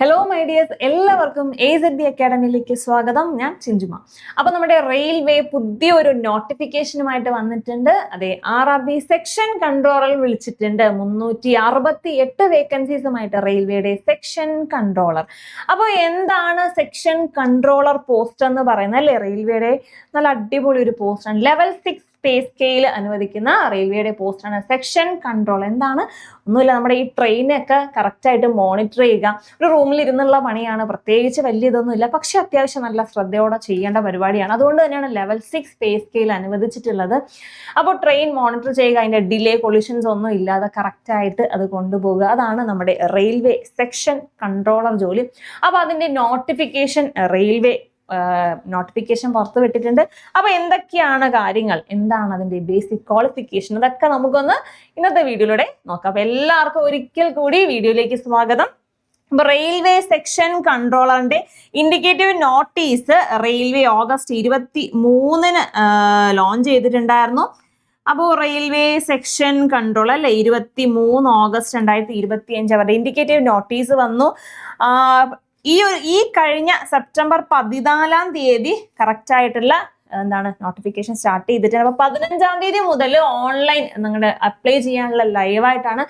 Hello my dears എല്ലാവർക്കും A Z B അക്കാഡമിയിലേക്ക് സ്വാഗതം. ഞാൻ ചിഞ്ചുമ. അപ്പൊ നമ്മുടെ റെയിൽവേ പുതിയൊരു നോട്ടിഫിക്കേഷനുമായിട്ട് വന്നിട്ടുണ്ട്. അതെ R R B section controller വിളിച്ചിട്ടുണ്ട്. മുന്നൂറ്റി അറുപത്തി എട്ട് വേക്കൻസീസുമായിട്ട് റെയിൽവേയുടെ സെക്ഷൻ കൺട്രോളർ അപ്പോൾ എന്താണ് സെക്ഷൻ കൺട്രോളർ പോസ്റ്റ് എന്ന് പറയുന്നത്? അല്ലേ? റെയിൽവേയുടെ നല്ല അടിപൊളി ഒരു പോസ്റ്റാണ് ലെവൽ സിക്സ് പേ സ്കെയിൽ അനുവദിക്കുന്ന റെയിൽവേയുടെ പോസ്റ്റാണ്. Section control. എന്താണ്? ഒന്നുമില്ല നമ്മുടെ ഈ ട്രെയിനൊക്കെ കറക്റ്റായിട്ട് മോണിറ്റർ ചെയ്യുക. ഒരു റൂമിൽ ഇരുന്നുള്ള പണിയാണ്. പ്രത്യേകിച്ച് വലിയ ഇതൊന്നുമില്ല പക്ഷേ അത്യാവശ്യം നല്ല ശ്രദ്ധയോടെ ചെയ്യേണ്ട പരിപാടിയാണ്. അതുകൊണ്ട് തന്നെയാണ് ലെവൽ സിക്സ് പേ സ്കെയിൽ അനുവദിച്ചിട്ടുള്ളത്. അപ്പോൾ ട്രെയിൻ മോണിറ്റർ ചെയ്യുക അതിന്റെ ഡിലേ കൊളിഷൻസ് ഒന്നും ഇല്ലാതെ കറക്റ്റായിട്ട് അത് കൊണ്ടുപോകുക അതാണ് നമ്മുടെ റെയിൽവേ സെക്ഷൻ കൺട്രോളർ ജോലി. അപ്പോൾ അതിന്റെ നോട്ടിഫിക്കേഷൻ റെയിൽവേ നോട്ടിഫിക്കേഷൻ പുറത്ത് വിട്ടിട്ടുണ്ട്. അപ്പൊ എന്തൊക്കെയാണ് കാര്യങ്ങൾ? എന്താണ് അതിന്റെ ബേസിക് ക്വാളിഫിക്കേഷൻ അതൊക്കെ നമുക്കൊന്ന് ഇന്നത്തെ വീഡിയോയിലൂടെ നോക്കാം. അപ്പൊ എല്ലാവർക്കും ഒരിക്കൽ കൂടി വീഡിയോയിലേക്ക് സ്വാഗതം. റെയിൽവേ സെക്ഷൻ കൺട്രോളറിന്റെ ഇൻഡിക്കേറ്റീവ് നോട്ടീസ് റെയിൽവേ ഓഗസ്റ്റ് ഇരുപത്തി മൂന്നിന് ലോഞ്ച് ചെയ്തിട്ടുണ്ടായിരുന്നു. അപ്പോൾ റെയിൽവേ സെക്ഷൻ കൺട്രോൾ അല്ലെ? ഇരുപത്തി മൂന്ന് ഓഗസ്റ്റ് രണ്ടായിരത്തി ഇരുപത്തി അഞ്ച് അവരുടെ ഇൻഡിക്കേറ്റീവ് നോട്ടീസ് വന്നു. ഈ ഒരു ഈ കഴിഞ്ഞ സെപ്റ്റംബർ പതിനാലാം തീയതി കറക്റ്റ് ആയിട്ടുള്ള എന്താണ് നോട്ടിഫിക്കേഷൻ സ്റ്റാർട്ട് ചെയ്തിട്ടുണ്ട് അപ്പോൾ പതിനഞ്ചാം തീയതി മുതൽ ഓൺലൈൻ നിങ്ങളുടെ അപ്ലൈ ചെയ്യാനുള്ള ലൈവായിട്ടാണ്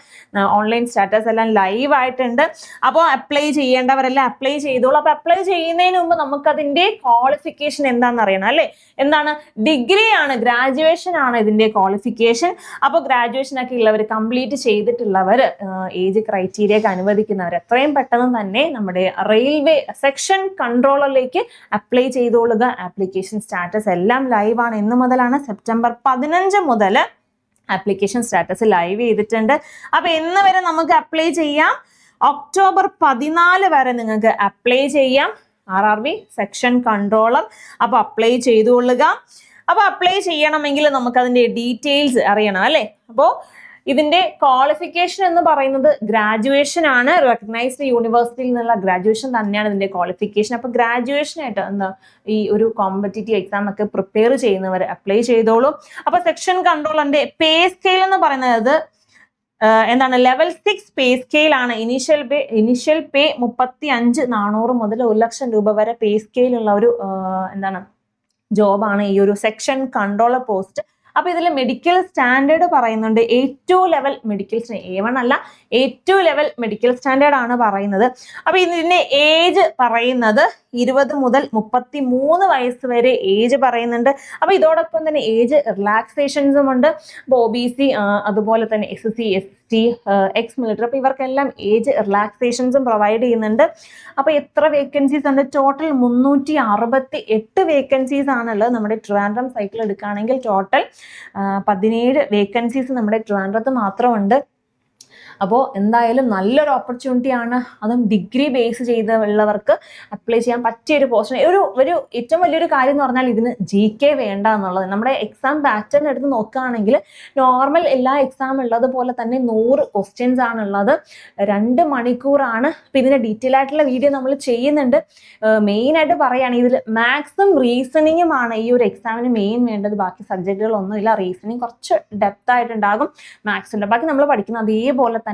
ഓൺലൈൻ സ്റ്റാറ്റസ് എല്ലാം ലൈവ് ആയിട്ടുണ്ട്. അപ്പോൾ അപ്ലൈ ചെയ്യേണ്ടവരെല്ലാം അപ്ലൈ ചെയ്തോളൂ. അപ്പോൾ അപ്ലൈ ചെയ്യുന്നതിന് മുമ്പ് നമുക്കതിന്റെ ക്വാളിഫിക്കേഷൻ എന്താണെന്ന് അറിയണം അല്ലേ? എന്താണ് ഡിഗ്രി ആണ് ഗ്രാജുവേഷൻ ആണ് ഇതിന്റെ ക്വാളിഫിക്കേഷൻ അപ്പോൾ ഗ്രാജുവേഷൻ ഒക്കെ ഉള്ളവർ കംപ്ലീറ്റ് ചെയ്തിട്ടുള്ളവർ ഏജ് ക്രൈറ്റീരിയക്ക് അനുവദിക്കുന്നവർ എത്രയും പെട്ടെന്ന് തന്നെ നമ്മുടെ റെയിൽവേ സെക്ഷൻ കൺട്രോളറിലേക്ക് അപ്ലൈ ചെയ്തോളുക ആപ്ലിക്കേഷൻ സ്റ്റാറ്റസ് എല്ലാം ലൈവാണ് ഇന്ന് മുതലാണ് സെപ്റ്റംബർ പതിനഞ്ച് മുതൽ ആപ്ലിക്കേഷൻ സ്റ്റാറ്റസ് ലൈവ് ചെയ്തിട്ടുണ്ട്. അപ്പോൾ ഇന്ന് വരെ നമുക്ക് അപ്ലൈ ചെയ്യാം. ഒക്ടോബർ പതിനാല് വരെ നിങ്ങൾക്ക് അപ്ലൈ ചെയ്യാം. R R B section controller അപ്പോൾ അപ്ലൈ ചെയ്തുകൊള്ളുക. അപ്പോൾ അപ്ലൈ ചെയ്യണമെങ്കിൽ നമുക്ക് അതിന്റെ ഡീറ്റെയിൽസ് അറിയണം അല്ലേ? അപ്പോൾ ഇതിന്റെ ക്വാളിഫിക്കേഷൻ എന്ന് പറയുന്നത് ഗ്രാജുവേഷൻ ആണ്. റെക്കഗ്നൈസ്ഡ് യൂണിവേഴ്സിറ്റിയിൽ നിന്നുള്ള ഗ്രാജുവേഷൻ തന്നെയാണ് ഇതിന്റെ ക്വാളിഫിക്കേഷൻ അപ്പൊ ഗ്രാജുവേഷൻ ആയിട്ട് എന്താ ഈ ഒരു കോമ്പറ്റേറ്റീവ് എക്സാം ഒക്കെ പ്രിപ്പയർ ചെയ്യുന്നവർ അപ്ലൈ ചെയ്തോളൂ. അപ്പൊ സെക്ഷൻ കൺട്രോളറിന്റെ പേ സ്കെയിൽ എന്ന് പറയുന്നത് എന്താണ് ലെവൽ സിക്സ് പേ സ്കെയിൽ ആണ്. ഇനീഷ്യൽ പേ ഇനീഷ്യൽ പേ മുപ്പത്തി അഞ്ച് നാനൂറ് മുതൽ ഒരു ലക്ഷം രൂപ വരെ പേ സ്കെയിലുള്ള ഒരു എന്താണ് ജോബാണ് ഈ ഒരു സെക്ഷൻ കൺട്രോളർ പോസ്റ്റ് അപ്പൊ ഇതിൽ മെഡിക്കൽ സ്റ്റാൻഡേർഡ് പറയുന്നുണ്ട്. A two level medical A one അല്ല A two level medical standard ആണ് പറയുന്നത്. അപ്പൊ ഇതിന്റെ ഏജ് പറയുന്നത് ഇരുപത് മുതൽ മുപ്പത്തി മൂന്ന് വയസ്സ് വരെ ഏജ് പറയുന്നുണ്ട്. അപ്പൊ ഇതോടൊപ്പം തന്നെ ഏജ് റിലാക്സേഷൻസും ഉണ്ട്. അപ്പോൾ ഒ ബി സി അതുപോലെ തന്നെ S C S T ex military അപ്പൊ ഇവർക്കെല്ലാം ഏജ് റിലാക്സേഷൻസും പ്രൊവൈഡ് ചെയ്യുന്നുണ്ട്. അപ്പൊ എത്ര വേക്കൻസീസ് ഉണ്ട്? ടോട്ടൽ മുന്നൂറ്റി അറുപത്തി എട്ട് വേക്കൻസീസ് ആണുള്ളത് നമ്മുടെ ട്രിവാൻഡ്രം സൈക്കിൾ എടുക്കുകയാണെങ്കിൽ ടോട്ടൽ പതിനേഴ് വേക്കൻസീസ് നമ്മുടെ ട്രിവാൻഡ്രത്ത് മാത്രമുണ്ട്. അപ്പോൾ എന്തായാലും നല്ലൊരു ഓപ്പർച്യൂണിറ്റി ആണ്. അതും ഡിഗ്രി ബേസ് ചെയ്തുള്ളവർക്ക് അപ്ലൈ ചെയ്യാൻ പറ്റിയ ഒരു പോസ്റ്റ് ഒരു ഒരു ഏറ്റവും വലിയൊരു കാര്യം എന്ന് പറഞ്ഞാൽ ഇതിന് ജി കെ വേണ്ട എന്നുള്ളത്. നമ്മുടെ എക്സാം പാറ്റേൺ എടുത്ത് നോക്കുകയാണെങ്കിൽ നോർമൽ എല്ലാ എക്സാം ഉള്ളത് പോലെ തന്നെ നൂറ് ക്വസ്റ്റ്യൻസ് ആണുള്ളത്. രണ്ട് മണിക്കൂറാണ്. ഇപ്പം ഇതിന്റെ ഡീറ്റെയിൽ ആയിട്ടുള്ള വീഡിയോ നമ്മൾ ചെയ്യുന്നുണ്ട്. മെയിൻ ആയിട്ട് പറയുകയാണ് ഇതിൽ മാത്സും റീസണിങ്ങും ആണ് ഈ ഒരു എക്സാമിന് മെയിൻ വേണ്ടത്. ബാക്കി സബ്ജക്റ്റുകളൊന്നും ഇല്ല റീസണിങ് കുറച്ച് ഡെപ്ത് ആയിട്ടുണ്ടാകും. മാത്സിന്റെ ബാക്കി നമ്മൾ പഠിക്കുന്നത് അതേപോലെ തന്നെ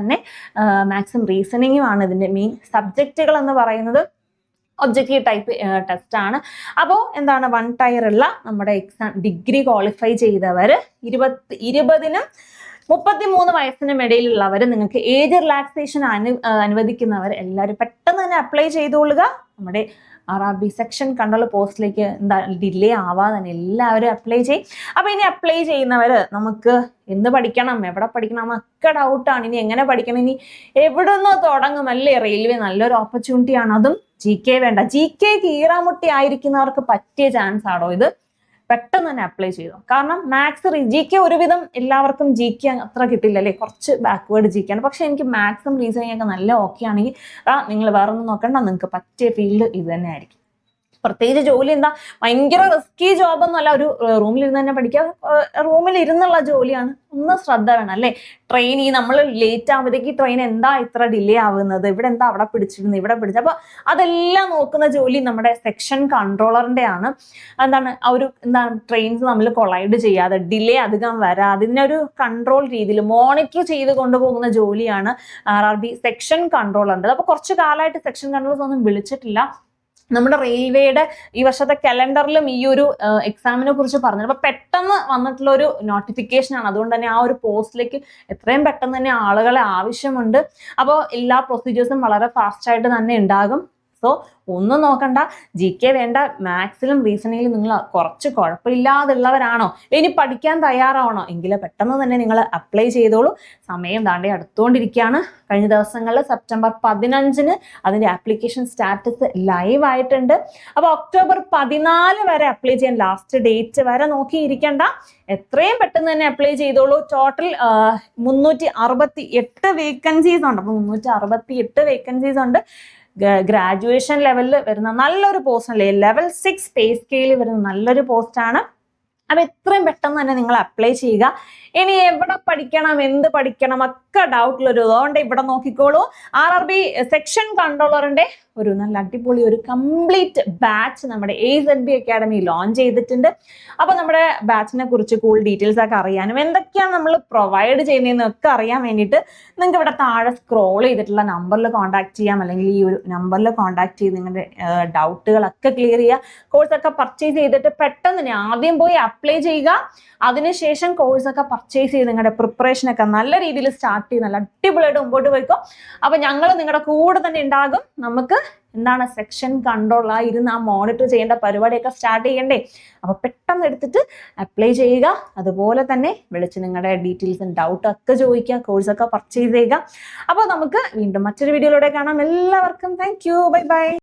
മാത്സും റീസണിങ്ങും ആണ് ഇതിന്റെ മെയിൻ സബ്ജക്റ്റുകൾ എന്ന് പറയുന്നത് ഒബ്ജക്റ്റീവ് ടൈപ്പ് ടെസ്റ്റ് ആണ്. അപ്പോൾ എന്താണ് വൺ ടയർ ഉള്ള നമ്മുടെ എക്സാം ഡിഗ്രി ക്വാളിഫൈ ചെയ്തവർ ഇരുപത്തി ഇരുപതിനും മുപ്പത്തി മൂന്ന് വയസ്സിനും ഇടയിലുള്ളവർ നിങ്ങൾക്ക് ഏജ് റിലാക്സേഷൻ അനു അനുവദിക്കുന്നവർ എല്ലാവരും പെട്ടെന്ന് തന്നെ അപ്ലൈ ചെയ്തുകൊള്ളുക നമ്മുടെ ആർ ആർ ബി സെക്ഷൻ കണ്ടുള്ള പോസ്റ്റിലേക്ക് എന്താ ഡിലേ ആവാതെ തന്നെ എല്ലാവരും അപ്ലൈ ചെയ്യും അപ്പോൾ ഇനി അപ്ലൈ ചെയ്യുന്നവർ നമുക്ക് എന്ത് പഠിക്കണം? എവിടെ പഠിക്കണം? ഒക്കെ ഡൗട്ടാണ് ഇനി എങ്ങനെ പഠിക്കണം? ഇനി എവിടെ നിന്ന് തുടങ്ങും? അല്ലേ റെയിൽവേ നല്ലൊരു ഓപ്പർച്യൂണിറ്റി ആണ്. അതും ജി കെ വേണ്ട. ജി കെ കീറാമുട്ടി ആയിരിക്കുന്നവർക്ക് പറ്റിയ ചാൻസ് ആണോ ഇത്? പെട്ടെന്ന് തന്നെ അപ്ലൈ ചെയ്തു. കാരണം മാത്സ് ജി കെ ഒരുവിധം എല്ലാവർക്കും ജി കെ അത്ര കിട്ടില്ല അല്ലേ കുറച്ച് ബാക്ക്വേർഡ് ജി കെ ആണ്. പക്ഷെ എനിക്ക് മാത്സും റീസണിങ് ഒക്കെ നല്ല ഓക്കെ ആണെങ്കിൽ ആ നിങ്ങൾ വേറെ ഒന്നും നോക്കണ്ട. നിങ്ങൾക്ക് പറ്റിയ ഫീൽഡ് ഇത് തന്നെ ആയിരിക്കും. പ്രത്യേകിച്ച് ജോലി എന്താ ഭയങ്കര റിസ്കി ജോബ് ഒന്നുമല്ല ഒരു റൂമിൽ ഇരുന്ന് തന്നെ പഠിക്കുക റൂമിൽ ഇരുന്നുള്ള ജോലിയാണ്. ഒന്ന് ശ്രദ്ധ വേണം അല്ലേ? ട്രെയിൻ ഈ നമ്മൾ ലേറ്റ് ആകുമ്പോഴത്തേക്ക് ട്രെയിൻ എന്താ ഇത്ര ഡിലേ ആവുന്നത്? ഇവിടെ എന്താ അവിടെ പിടിച്ചിരുന്നു ഇവിടെ പിടിച്ചു അപ്പോൾ അതെല്ലാം നോക്കുന്ന ജോലി നമ്മുടെ സെക്ഷൻ കൺട്രോളറിന്റെ ആണ്. എന്താണ്? ആ ഒരു എന്താണ് ട്രെയിൻസ് നമ്മൾ കൊളൈഡ് ചെയ്യാതെ ഡിലേ അധികം വരാതെ ഒരു കൺട്രോൾ രീതിയിൽ മോണിറ്റർ ചെയ്ത് കൊണ്ടുപോകുന്ന ജോലിയാണ് ആർ ആർ ബി സെക്ഷൻ കൺട്രോളറിന്റെ അപ്പോൾ കുറച്ച് കാലമായിട്ട് സെക്ഷൻ കൺട്രോളേഴ്സ് ഒന്നും വിളിച്ചിട്ടില്ല. നമ്മുടെ റെയിൽവേയുടെ ഈ വർഷത്തെ കലണ്ടറിലും ഈ ഒരു എക്സാമിനെ കുറിച്ച് പറഞ്ഞു അപ്പൊ പെട്ടെന്ന് വന്നിട്ടുള്ള ഒരു നോട്ടിഫിക്കേഷൻ ആണ്. അതുകൊണ്ട് തന്നെ ആ ഒരു പോസ്റ്റിലേക്ക് എത്രയും പെട്ടെന്ന് തന്നെ ആളുകളെ ആവശ്യമുണ്ട്. അപ്പോൾ എല്ലാ പ്രൊസീജിയേഴ്സും വളരെ ഫാസ്റ്റ് ആയിട്ട് തന്നെ ഉണ്ടാകും. സോ ഒന്നും നോക്കണ്ട. ജി കെ വേണ്ട. മാത്സിലും റീസണിങ്ങിലും നിങ്ങൾ കുറച്ച് കുഴപ്പമില്ലാതുള്ളവരാണോ? ഇനി പഠിക്കാൻ തയ്യാറാവണോ? എങ്കിൽ പെട്ടെന്ന് തന്നെ നിങ്ങൾ അപ്ലൈ ചെയ്തോളൂ. സമയം താണ്ടി അടുത്തുകൊണ്ടിരിക്കുകയാണ് കഴിഞ്ഞ ദിവസങ്ങളിൽ സെപ്റ്റംബർ പതിനഞ്ചിന് അതിന്റെ ആപ്ലിക്കേഷൻ സ്റ്റാറ്റസ് ലൈവ് ആയിട്ടുണ്ട്. അപ്പോൾ ഒക്ടോബർ പതിനാല് വരെ അപ്ലൈ ചെയ്യാൻ ലാസ്റ്റ് ഡേറ്റ് വരെ നോക്കിയിരിക്കണ്ട. എത്രയും പെട്ടെന്ന് തന്നെ അപ്ലൈ ചെയ്തോളൂ. ടോട്ടൽ മുന്നൂറ്റി അറുപത്തി എട്ട് വേക്കൻസീസ് ഉണ്ട്. അപ്പോൾ മുന്നൂറ്റി അറുപത്തി എട്ട് വേക്കൻസീസ് ഉണ്ട്. ഗ്രാജുവേഷൻ ലെവലിൽ വരുന്ന നല്ലൊരു പോസ്റ്റ് അല്ലേ? ലെവൽ സിക്സ് പേ സ്കെയിൽ വരുന്ന നല്ലൊരു പോസ്റ്റാണ് അപ്പം എത്രയും പെട്ടെന്ന് തന്നെ നിങ്ങൾ അപ്ലൈ ചെയ്യുക. ഇനി എവിടെ പഠിക്കണം എന്ത് പഠിക്കണം ഒക്കെ ഡൗട്ടിലൊരു അതുകൊണ്ട് ഇവിടെ നോക്കിക്കോളൂ. ആർ ആർ ബി സെക്ഷൻ കൺട്രോളറിന്റെ ഒരു നല്ല അടിപൊളി ഒരു കംപ്ലീറ്റ് ബാച്ച് നമ്മുടെ A Z B academy launch ചെയ്തിട്ടുണ്ട്. അപ്പൊ നമ്മുടെ ബാച്ചിനെ കുറിച്ച് കൂടുതൽ ഡീറ്റെയിൽസ് ഒക്കെ അറിയാനും എന്തൊക്കെയാണ് നമ്മൾ പ്രൊവൈഡ് ചെയ്യുന്നതെന്ന് ഒക്കെ അറിയാൻ വേണ്ടിയിട്ട് നിങ്ങൾക്ക് ഇവിടെ താഴെ സ്ക്രോൾ ചെയ്തിട്ടുള്ള നമ്പറിൽ കോൺടാക്ട് ചെയ്യാം. അല്ലെങ്കിൽ ഈ ഒരു നമ്പറിൽ കോൺടാക്ട് ചെയ്ത് നിങ്ങളുടെ ഡൗട്ടുകളൊക്കെ ക്ലിയർ ചെയ്യുക. കോഴ്സൊക്കെ പർച്ചേസ് ചെയ്തിട്ട് പെട്ടെന്ന് തന്നെ ആദ്യം പോയി അപ്ലൈ ചെയ്യുക. അതിനുശേഷം കോഴ്സ് ഒക്കെ പർച്ചേസ് ചെയ്ത് നിങ്ങളുടെ പ്രിപ്പറേഷനൊക്കെ നല്ല രീതിയിൽ സ്റ്റാർട്ട് ചെയ്ത് നല്ല അടിപൊളിയായിട്ട് മുമ്പോട്ട് പോയിക്കോ. അപ്പൊ ഞങ്ങൾ നിങ്ങളുടെ കൂടെ തന്നെ ഉണ്ടാകും. നമുക്ക് എന്താണ് സെക്ഷൻ കൺട്രോൾ ആ ഇരുന്ന് ആ മോണിറ്റർ ചെയ്യേണ്ട പരിപാടിയൊക്കെ സ്റ്റാർട്ട് ചെയ്യണ്ടേ. അപ്പൊ പെട്ടെന്ന് എടുത്തിട്ട് അപ്ലൈ ചെയ്യുക. അതുപോലെ തന്നെ വിളിച്ച് നിങ്ങളുടെ ഡീറ്റെയിൽസും ഡൗട്ടും ഒക്കെ ചോദിക്കുക. കോഴ്സൊക്കെ പർച്ചേസ് ചെയ്യുക. അപ്പോൾ നമുക്ക് വീണ്ടും മറ്റൊരു വീഡിയോയിലൂടെ കാണാം. എല്ലാവർക്കും താങ്ക് യു ബൈ ബൈ